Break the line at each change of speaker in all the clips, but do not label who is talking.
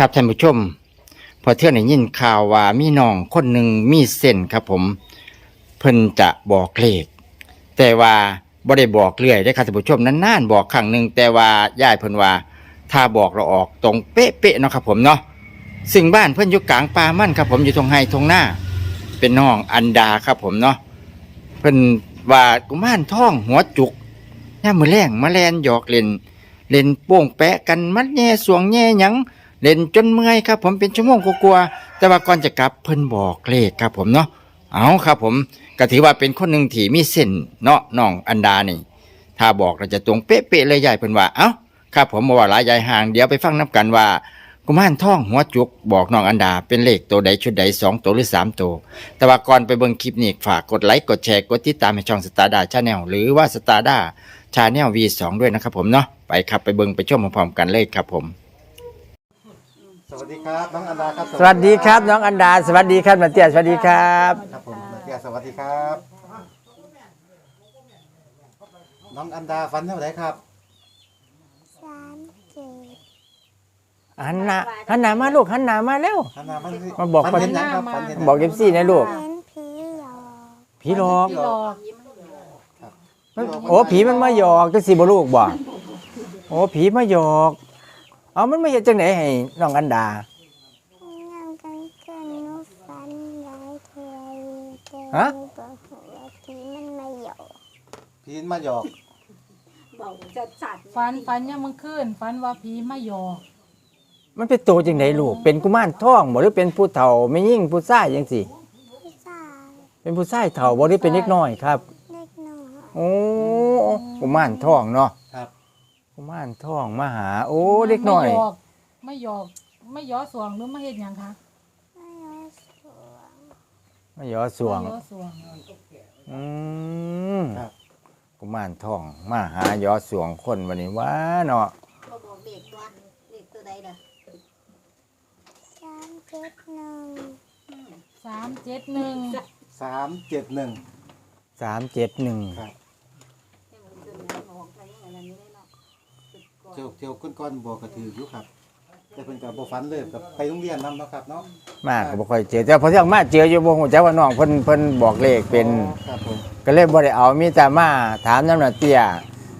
ครับท่านผู้ชม พอเที่ยวได้ยินข่าวว่ามีน้องคนหนึ่งมีเส้นครับผม เพิ่นจะบอกเลขแต่ว่าบ่ได้บอกเรื่อยได้อครับท่านผู้ชมนานๆบอกครั้งหนึ่งแต่ว่ายายเพิ่นว่า ถ้าบอกเราออกตรงเป๊ะๆเนาะครับผมเนาะซึ่งบ้านเพิ่นอยู่กลางป่ามั่นครับผมอยู่ตรงไฮตรงหน้า เป็นน้องอันดาครับผมเนาะเพิ่นว่ากุมารท่องหัวจุกย่ามมือแรงมาแลนหยอกเล่นเล่นโป้งแปะกันมัดแง่สวงแง่หยัง เล่นจนเมื่อยครับผมเป็นชั่วโมงกว่าๆแต่ว่าก่อนจะกลับเพิ่นบอกเลขครับผมเนาะเอาครับผมก็ถือว่าเป็นคนหนึ่งที่มีเส้นเนาะน้องอันดานี่ ถ้าบอกเราจะตรงเป๊ะๆเลยยายเพิ่นว่าเอ้าครับผมบ่ว่าหลายยายห่างเดี๋ยวไปฟังนับกันว่ากุมารทองหัวจุกบอกน้องอันดาเป็นเลขตัวใดชุดใดสองตัวหรือสามตัว แต่ว่าก่อนไปเบิ่งคลิปนี้ฝากกดไลค์กดแชร์กดติดตามให้ช่องสตาร์ดาชาแนลหรือว่าสตาร์ดาชาแนล V2 ด้วยนะครับผมเนาะไปครับไปเบิ่งไปชมพร้อมๆกันเลยครับผม
วัสดีครับน้องอันดาครับ
สวัสดีครับ น้องอันดา สวัสดีครับมาเตียสวัสดีครับ
ครับผมนาเตียสวัสดีครับ น้องอันดาฟันเท่าไหร่ครับ
สามเจ็ด
หันหน้าหันหน้ามาลูกหันหน้ามาเร็ว
อันดามัน
มาบอก
ฟันเห็นยังครับฟันเห็นยัง
บอกเอฟซีนะลูก
เห็นผีหลอก
ผีหลอก
พี่หลอก
โอ้ผีมันมาหยอกจังสิบ่ลูกบ่โอ้ผีมาหยอก เอามันมาเฮ็ดจังไดให้น้องอันดา
นั่งกันเกินนุฟันหลายเทือเกิน
ฮะ
บอกว่าผีมันมาหยอก
พีนมาหยอก
บอกจะจัด
ฟันฟันยังมึงขึ้นฟันว่าผีมาหยอก
มันเป็นตัวจังไดลูก เป็นกุมารทองบ่หรือเป็นผู้เฒ่าไม่ยิ่งผู้ชายจังสิ
ผู้ชาย
เป็นผู้ชายเฒ่าบ่หรือเป็นเด็กน้อยครับ
เล็กน้อย
โอ้กุมารทองเนาะ
ครับ
กุมารทองมาหา โอ้เด็กน้อย
ไม่หยอกไม่หยอกไม่ย้อสวงหรือไม่เห็นยังคะ
ไม่ยอมสวง
มาหยอสวง
ไม่ย้อสวง
อืม
ครับ
กุมารทองมาหายอสวงคนวันนี้ว่าเนาะ
ก็บอกเด็กตัวเด็กตัวใดล่ะ
สามเจ็ดหนึ่ง
สามเจ็ดหนึ่ง
สามเจ็ดหนึ่ง
สามเจ็ดหนึ่ง
ครับ
ให้มันขึ้นมาบอกอะไรอย่างนั้นนี่ได้ เนาะ
เที่ยวเที่ยวก้อนๆบอกกระถืออยู่ครับ แต่เพิ่นกับโบฟันเลยกับไปโรงเรียนนำเนาะครับเนาะ
มากก็บ่ค่อยเจอแต่พอเที่ยงมาเจออยู่บ่ฮู้จักว่าน้องเพิ่นเพิ่นบอกเลขเป็น
ครับผม
ก็เลยบ่ได้เอามีแต่มาถามน้ำหน้าเตี้ย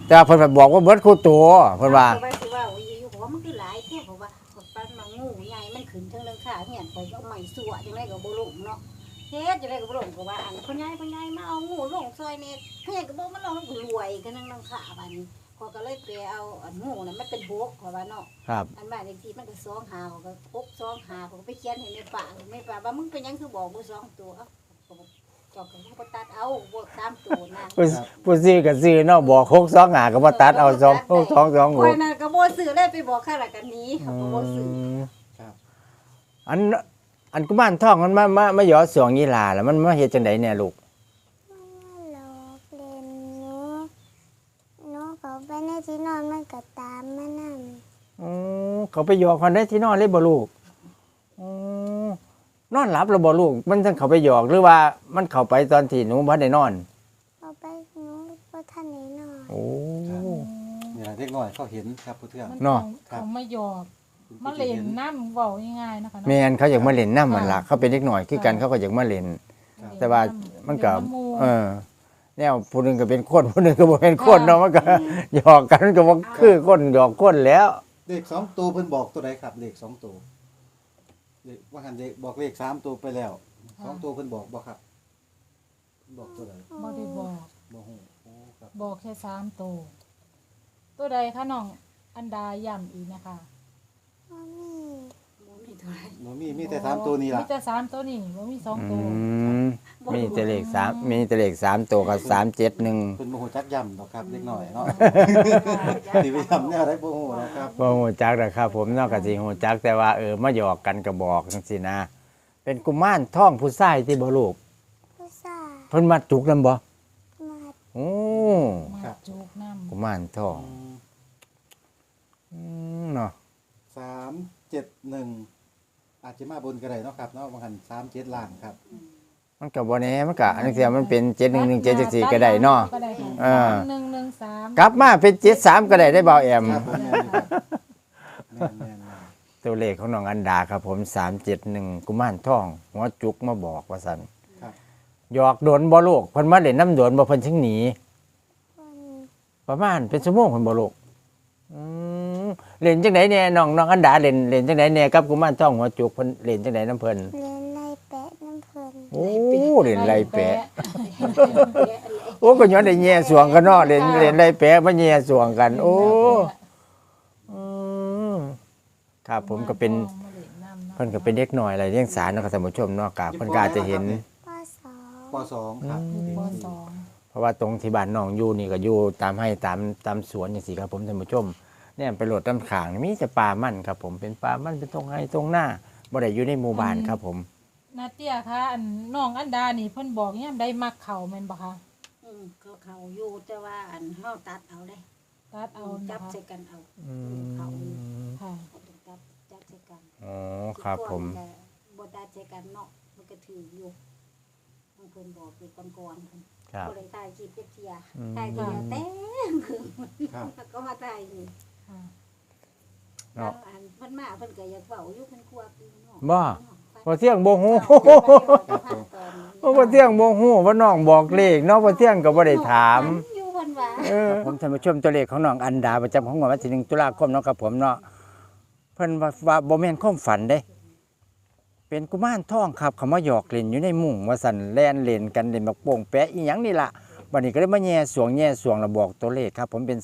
แต่ว่าเพิ่นก็บอกว่าเบิดคู่ตัวเพิ่นว่า
เพราะว่าสิว่าโอ้ยอยู่ผมว่ามันคือหลายแท้เพราะว่าฟันมางูใหญ่มันขึ้นทั้งเรื่องขาเหียนไปก็ไม่สัวจังไรก็บ่ลงเนาะเฮ็ดจังไรก็บ่ลงก็ว่าอันพ่อใหญ่พ่อใหญ่มาเอางูลงซอยนี่เฮ็ดก็บ่มันลงแล้วก็รวยกันนั่งนั่งขาบัดนี้ เขาก็เลยไปเอาอันงูน่ะมันเป็นบกเขาว่าเนาะ
ครับ
อันบ้านเลขที่มันก็สองหาเขาก็พกสองหาเขาก็ไปเขียนให้ในป่าในป่าว่ามึงเป็นหยังคือบอกมึงสองตัวเอ้าเขาบอกเจอกกันเขาก็ตัดเอาบวกสามตัวนะ
ผู้ผู้ซื้อก็ซื้อเนาะบอก6 2หาก็บ่ตัดเอา2 6 2 2
คอยน่ะก็บ่ซื้อเลยไปบอกข้าราชการนี้เขาก็บ่ซื้อ
ครับ
อันอันกุมารทองมันมามามาหยอสวงยีหลาแล้วมันมาเฮ็ดจังไดเนี่ยลูก
มันหลอกเล่นหนูหนูเขาไปในที่นอนมันก็ตามมานั่ง
อ๋อ เขาไปหยอกคนได้ที่นอนเลยบ่ลูกอ๋อนอนหลับแล้วบ่ลูก มันทั้งเขาไปหยอกหรือว่ามันเข้าไปตอนที่หนูบ่ได้นอน
เขาไปหนูก็ท่านไหนนอน
โอ้
นี่แหละเด็กน้อยเขาเห็นครับผู้เทื่อง
มัน
เนาะ
เขาไม่หยอกมาเล่นน้ำเบาง่ายๆนะคะ
แม่นเขาอยากมาเล่นน้ำมันล่ะเขาเป็นเด็กหน่อยคือกันเขาก็อยากมาเล่นแต่ว่ามันก็เออแนวผู้หนึงก็เป็นคนผู้หนึงก็บ่เป็นคนเนาะมันก็หยอกกันก็บ่คือคนหยอกคนแล้ว
เลขสองตัวเพิ่นบอกตัวใดครับเลขสองตัวเลขว่าหันเลขบอกเลขสามตัวไปแล้วสองตัวเพิ่นบอกบ่ครับบอกตัวใด
บ่ได้บอก
บ่ฮู้โอ้ครับ
บอกแค่สามตัว ตัวใดคะน้องอันดาย่ำอีกนะคะ
ว่ามี
บ่มีเท่าไหร่
บ่มีมีแต่สามตัวนี่ล่ะ
มีแต่สามตัวนี่ว่ามีสองตัว
อืม มีแต่เลขสามมีแต่เลขสามตัวกับสามเจ็ดหนึ่ง
เพิ่นบ่ฮู้จักย่ำดอกครับเล็กน้อยเนาะสิไปย่ำแนวใดบ่ฮู้นะครับ
บ่ฮู้จักนะครับผมเนอกจากสิฮู้จักแต่ว่าเออมาหยอกกันก็บอกจังซี่นะ เป็นกุมารทองผู้ชายที่บ่ลูก
ผู้ชาย
เพิ่นมาจุกนำบ่
มา
โอ้
มาจุกน้ำ
กุมารทองอืมเนาะ
สามเจ็ดหนึ่งอาจจะมาบนก็ได้เนาะครับเนาะบางหันสามเจ็ดล่างครับ
มันก็บ่แน่มันก็อันนี้เสียมันเป็น7117จังซี่ก็ได้เนาะ
ก็ได้ค่ะ
เออ
หนึ่งหนึ่งสาม
กลับมาเป็น73ก็ได้ได้เบาแอม
ครับผมแม่นครับแม่นแม่นแม่น
แตัวเลขของน้องอันดาครับผมสามเจ็ดหนึ่งกุมารทองหัวจุกมาบอกว่าสัน
ครับ
หยอกโดนบ่ลูกเพิ่นมาเล่นน้ำโดนบ่เพิ่นชิงหนี
คน
ประมาณเป็นชั่วโมงเพิ่นบ่ลูกอืมเล่นจังไดเนี่ยน้องน้องอันดาเล่นเล่นจังไดเนี่ยกับกุมารทองหัวจุกเพิ่นเล่นจังไดน้ำเพิ่น
เล่น
โอ้เล่นไรแปะโอ้ก็ย้อนได้แย่สวงกันเนาะเล่นเล่นไรแปะมาแย่สวงกัน โอ้อืมครับผมก็เป็นเพิ่นก็เป็นเด็กหน่อยอะไรเลี้ยงสารเนาะครับท่านผู้ชมเนาะกะเพิ่นก็อาจจะเห็น
ปสอง
ปสองครับ
ปสอง
เพราะว่าตรงที่บ้านน้องอยู่นี่ก็อยู่ตามให้ตามตามสวนอย่างสิครับผมท่านผู้ชมเนี่ยไปโหลดต้นขางนี่มีแต่ป่ามันครับผมเป็นป่ามันเป็นตรงไห้ตรงหน้าบ่ได้อยู่ในหมู่บ้านครับผม
นาเตียคะอันน้องอันดานี่เพิ่นบอกยามได้มักเขาแม่นบ่คะ
อืมก็เขาอยู่แต่ว่าอันเฮาตัดเอาเลย
ตัดเอา
จับ
นะคะ
ใส่กันเอา
อื
เขาอยู่
ม
ค่ะ
จับจับใส่กัน
อ๋อครับผม
บตัดใส่กันเนาะมันก็ถืออยู่บางคนบอกอยู่ก่อนๆพุ่น
ครับ
ก็เลยตายจีบเทีย
อืม
ตายเทียเต้ม
ครับ
ก็มาตายอยู่
ค่ะ
เนาะ
อันเพิ่นมาเพิ่นก็อยากเว้าอยู่เพิ่นควบอยู่เนาะ
บ่พ อเที่ยงบ่ฮู้
ครับผม
พอเที่ยงบ่ฮู้ว่าน้องบอกเลขเนาะพอเที่ยงก็บ่ได้ถาม
อยู่เพิ่นว่า
เออผมท่านผู้ชมตัวเลขของน้องอันดาประจำของวันที่หนึ่งตุลาคมเนาะครับผมเนาะเพิ่นว่าว่าบ่แม่นความฝันเด้ เป็นกุมารทองครับเขามาหยอกเล่นอยู่ในมุ้งว่าสั่นแล่นเล่นกันเล่นบักโป่งแปะอีหยังนี่ล่ะวันนี้ก็เลยมาแย่สวงแย่สวงแล้วบอกตัวเลขครับ ผมเป็น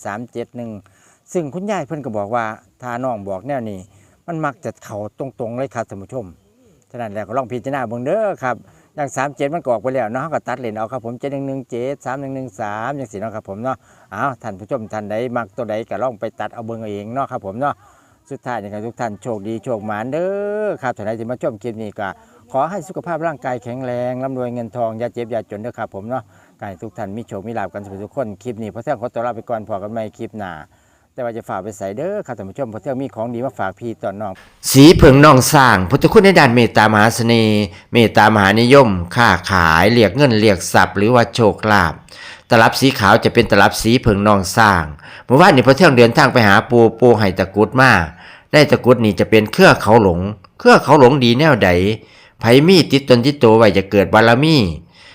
371 ซึ่งคุณยายเพิ่นก็บอกว่าถ้าน้องบอกแนวนี้ มันมักจะเข้าตรงๆเลยครับท่านผู้ชม ฉะนั้นแล้วก็ลองพิจารณาเบิ่งเด้อครับอย่างสามเจ็ดมันก็ออกไปแล้วเนาะก็ตัดเลนเอาครับผมเจ็ดหนึ่งหนึ่งเจ็ดสามหนึ่งหนึ่งสามอย่างสี่เนาะครับผมเนาะอ้าวท่านผู้ชมท่านใดมักตัวใดก็ลองไปตัดเอาเบิ่งเอาเองเนาะครับผมเนาะสุดท้ายยังไงทุกท่านโชคดีโชคหมานเด้อครับท่านใดที่มาชมคลิปนี้ก็ขอให้สุขภาพร่างกายแข็งแรงร่ำรวยเงินทองอย่าเจ็บอย่าจนเด้อครับผมเนาะกให้ทุกท่านมีโชคมีลาภกันทุกคนคลิปนี้พระเจ้าขอตัวลาไปก่อนพอกันใหม่คลิปหน้า แต่ว่าจะฝากไปใส่เด้อครับท่านผู้ชมพระเจ้ามีของดีมาฝากพี่ตอนน้อง สีเผิงนองสร้างพุทธคุณในด้านเมตตามหาเสน่ห์เมตตามหานิยม ค้าขายเรียกเงินเรียกทรัพย์หรือว่าโชคลาภตลับสีขาวจะเป็นตลับสีเผิงนองสร้างเมื่อวานนี้พอเที่ยงเดินทางไปหาปูปูไห้ตะกุดมาได้ตะกุดนี่จะเป็นเครือเขาหลง เครือเขาหลงดีแนวใดไผมีติดตนติดตัวไว้จะเกิดบารมี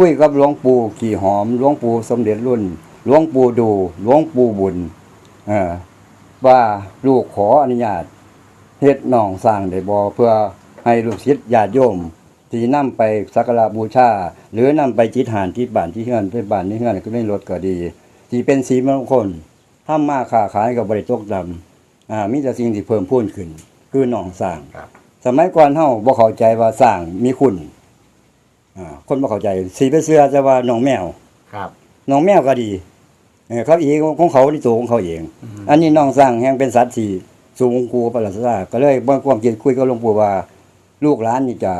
คุยกับหลวงปู่ขี่หอมหลวงปู่สมเด็จรุ่นหลวงปู่ดูหลวงปู่บุญเออว่าลูกขออนุญาตเฮ็ดน้องสร้างได้บ่เพื่อให้ลูกศิษย์ญาติโยมที่นำไปสักการะบูชา หรือนำไปจิตหานที่บ้านที่เฮือนไปบ้านที่เฮือนก็ได้รถก็ดี ที่เป็นสีมงคลทำมาค้าขายกับบริตกดำอ่ามีแต่สิ่งที่เพิ่มพูนขึ้น คือหนองสร้าง
ครับ
สมัยก่อนเฮาบ่เข้าใจว่าสร้างมีคุณ อ่าคนบ่เข้าใจสีไปเสื้อจะว่าหนองแมว
ครับ
หนองแมวก็ดีเออเขาอีกของเขาที่ตัวของเขาเอง อันนี้หนองสร้างแห่งเป็นสัตว์ที่สูงกูประหลาดซาก็เลยบ่ความคิดคุยกับหลวงปู่ว่า ลูกหลานนี่จะ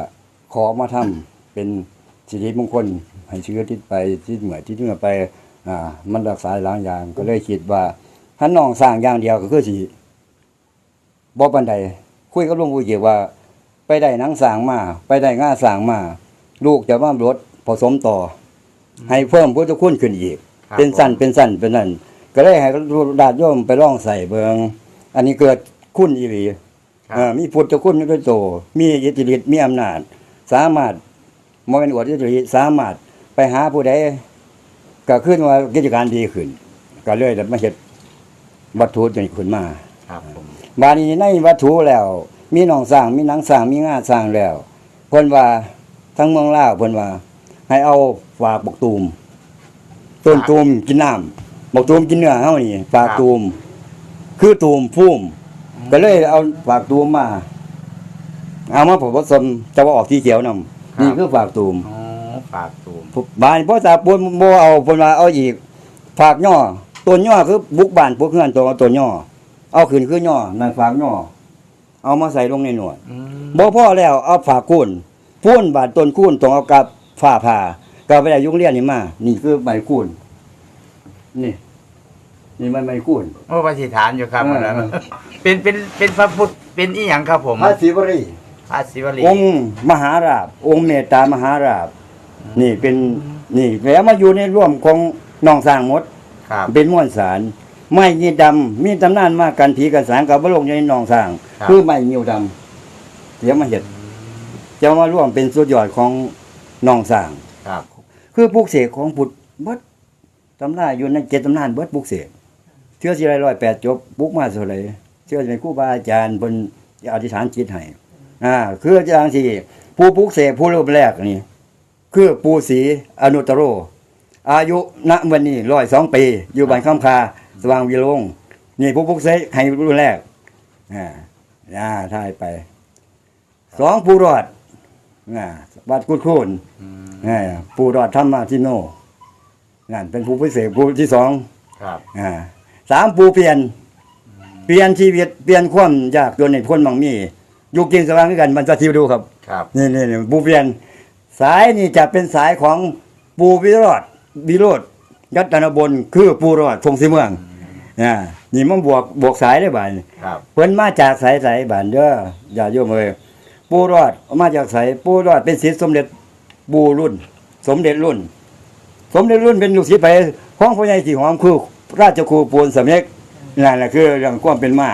ขอมาทำเป็นสิริมงคลให้เชื้อติดไปที่เหมือที่เหนือไปอ่ามันรักษาหลายอย่างก็เลยคิดว่าถ้าน้องสร้างอย่างเดียวก็คือสิบ่ปานใดคุยกับหลวงปู่เกี่ยวว่า ไปได้หนังสร้างมา ไปได้ง่าสร้างมา ลูกจะว่ารถผสมต่ออให้เพิ่มพุทธคุณขึ้นอีก
ครับ
เป็นสั้นเป็นสั้นเป็นนั่นก็เลยให้ดาดโยมไปล่องใส่เบิงอันนี้เกิดคุณอีหลี
ครับ
เอ่อมีพุทธคุณด้วยโตมีอิทธิฤทธิ์มีอำนาจ สามารถมองเป็นอวดอิทธิฤทธิ์สามารถไปหาผู้ใดก็ขึ้นว่ากิจการดีขึ้น ก็เลยได้มาเฮ็ดวัตถุตัวนี้ขึ้นมา
ครับผม
บาดนี้ในวัตถุแล้ว มีหนองสร้างมีหนังสร้างมีงาสร้างแล้วเพิ่นว่า ทั้งเมืองลาวเพิ่นว่า ให้เอาฝากบกตูม ต้นตูมกินน้ำบกตูมกินเนื้อเฮานี่ฝากตูม คือตูมพุ่มก็เลยเอาฝากตูมมา เอามาผสมจะว่าออกที่เขียวนำนี่คือฝากตูม
อ๋อปากตูม
บานพ่อตาปนบ่เอาเพิ่นว่าเอาอีกฝากย่อต้นย่อคือบุกบ้านพวกเฮือนตัวต้นย่อเอาขึ้นคือย่อนั่นฝากย่อเอามาใส่ลงในหนวด
อืม
บ่พอแล้วเอาฝาคูน พูนบาดต้นคูนต้องเอากับฝ้าผ่าก็ไปได้ยุงเรียนนี่มานี่คือไม้คูนนี่ นี่มันไม้คูน
โอ้ปฏิฐานอยู่ครับ
เออ
อันนั้น
เออ
เป็นเป็นเป็นพระพุทธเป็นอีหยังครับผม
พระศิวรี
พระศิวลี
องค์มหาราบ องค์เมตตามหาราบ นี่เป็นนี่แล้วมาอยู่ในร่วมของน้องสร้างหมด
ครับ
เป็นม้วนสารไม้ยีดำมีตำนานมากกันผีกันสางกับบลงอยู่ในหนองสร้าง
ครับ
คือไม้ยิวดำเดี๋ยวมาเห็ด จะมาร่วมเป็นสุดยอดของหนองสร้าง
ครับ
คือปลูกเสกของพุทธเบิดตำนาอยู่ในเจ็ดตำนานเบิดปลูกเสกเชื่อสิไรร้อยแปดจบปลูกมาเท่าไหรเชื่อสิเป็นครูบาอาจารย์บนอธิษฐานจิตให้อ่าคืออาจารย์ที่ผู้ปลูกเสกผู้รูปแรกนี่คือปูศรีอนุตตโร อายุณวันนี้ร้อยสองปี อยู่บ้านข้ามคาสว่างวิโรงนี่ผู้ปลุกเสกให้รุ่นแรกอ่าอ่าทายไปสองผู้รอด อ่าวัดกุดคูน
อืม
อ่าผู้รอดธรรมาทิโนนั่นเป็นผู้พิเศษผู้ที่สอง
ครับ
อ่าสามผู้เปลี่ยน เปลี่ยนชีวิตเปลี่ยนความยากจนในพ้นบางมีอยู่กินสว่างด้วยกันมันจะทิวดูครับ
ครับ
นี่นี่นี่ปูเปลี่ยน สายนี่จะเป็นสายของปูวิโรธวิโรธยัตนบนคือปูรอดพงศรีเมืองอ่านี่มันบวกบวกสายได้บ่าย
ครับ
เพิ่นมาจากสายสายบ้านเด้ออย่าโยมเอ้ย ปูรอดมาจากสายปูรอดเป็นศิษย์สมเด็จปูรุ่น สมเด็จรุ่น สมเด็จรุ่นเป็นลูกศิษย์ไปของพระใหญ่สีหอมคือราชครูปูนสำเร็จนั่นแหละคือเรื่องความเป็นมา